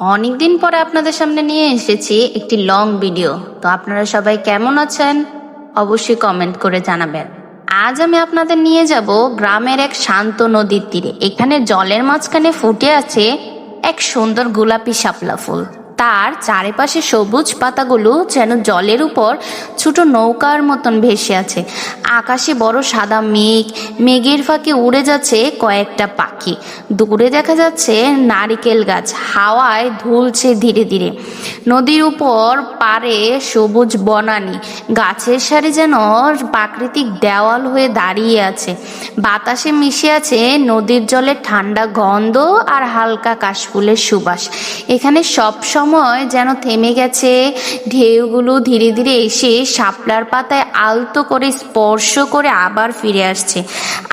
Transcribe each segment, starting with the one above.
অনেকদিন পরে আপনাদের সামনে নিয়ে এসেছি একটি লং ভিডিও তো আপনারা সবাই কেমন আছেন? অবশ্যই কমেন্ট করে জানাবেন। আজ আমি আপনাদের নিয়ে যাব গ্রামের এক শান্ত নদীর তীরে। এখানে জলের মাঝখানে ফুটে আছে এক সুন্দর গোলাপি শাপলা ফুল। তার চারিপাশে সবুজ পাতাগুলো যেন জলের উপর ছোট নৌকার মতন ভেসে আছে। আকাশে বড় সাদা মেঘ, মেঘের ফাঁকে উড়ে যাচ্ছে কয়েকটা পাখি। দূরে দেখা যাচ্ছে নারিকেল গাছ, হাওয়ায় ধুলছে ধীরে ধীরে। নদীর উপর পারে সবুজ বনানি, গাছের সারি যেন প্রাকৃতিক দেওয়াল হয়ে দাঁড়িয়ে আছে। বাতাসে মিশে আছে নদীর জলের ঠান্ডা গন্ধ আর হালকা কাশফুলের সুবাস। এখানে সব সময় যেন থেমে গেছে। ঢেউগুলো ধীরে ধীরে এসে শাপলার পাতায় আলতো করে স্পর্শ করে আবার ফিরে আসছে।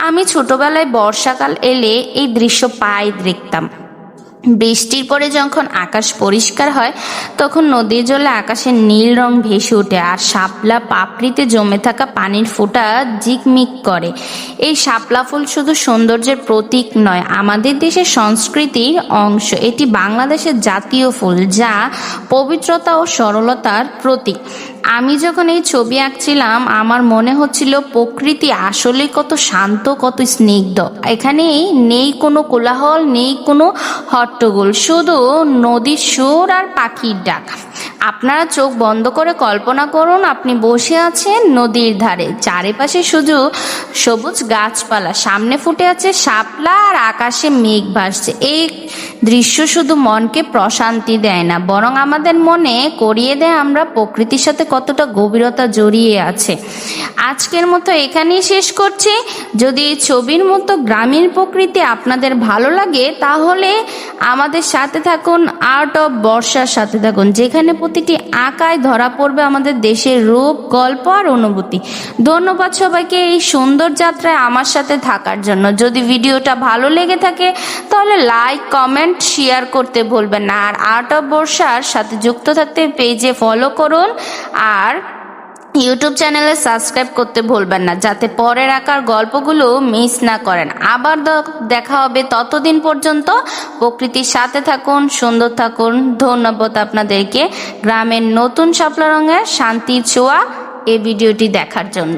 আমি ছোটবেলায় বর্ষাকাল এলে এই দৃশ্য পাই দেখতাম। বৃষ্টির পরে যখন আকাশ পরিষ্কার হয়, তখন নদীর জলে আকাশের নীল রং ভেসে ওঠে আর শাপলা পাপড়িতে জমে থাকা পানির ফোঁটা জিকমিক করে। এই শাপলা ফুল শুধু সৌন্দর্যের প্রতীক নয়, আমাদের দেশের সংস্কৃতির অংশ। এটি বাংলাদেশের জাতীয় ফুল যা পবিত্রতা ও সরলতার প্রতীক। আমি যখন এই ছবি আঁকছিলাম, আমার মনে হচ্ছিল প্রকৃতি আসলে কত শান্ত, কত স্নিগ্ধ। এখানে নেই কোনো কোলাহল, নেই কোনো হট্টগোল, শুধু নদীর সুর আর পাখির ডাক। আপনারা চোখ বন্ধ করে কল্পনা করুন, আপনি বসে আছেন নদীর ধারে। চারিপাশে শুধু সবুজ গাছপালা, সামনে ফুটে আছে শাপলা আর আকাশে মেঘ ভাসছে। এই দৃশ্য শুধু মনকে প্রশান্তি দেয় না, বরং আমাদের মনে করিয়ে দেয় আমরা প্রকৃতির সাথে কতটা গভীরতা জড়িয়ে আছে। আজকের মতো এখানেই শেষ করছি। যদি ছবির মতো গ্রামীণ প্রকৃতি আপনাদের ভালো লাগে, তাহলে আমাদের সাথে থাকুন আর্ট অফ বর্ষার সাথে থাকুন, যেখানে প্রতিটি আঁকায় ধরা পড়বে আমাদের দেশের রূপ, গল্প আর অনুভূতি। ধন্যবাদ সবাইকে এই সুন্দর যাত্রায় আমার সাথে থাকার জন্য। যদি ভিডিওটা ভালো লেগে থাকে, তাহলে লাইক কমেন্ট শেয়ার করতে ভুলবেন না। আর আর্ট অফ বর্ষার সাথে যুক্ত থাকতে পেজে ফলো করুন। আর ইউটিউব চ্যানেলে সাবস্ক্রাইব করতে ভুলবেন না, যাতে পরের আঁকার গল্পগুলো মিস না করেন। আবার দেখা হবে ততদিন পর্যন্ত। প্রকৃতির সাথে থাকুন, সুন্দর থাকুন। ধন্যবাদ আপনাদেরকে। গ্রামের নতুন শাপলা রঙের শান্তি ছোঁয়া এই ভিডিওটি দেখার জন্য।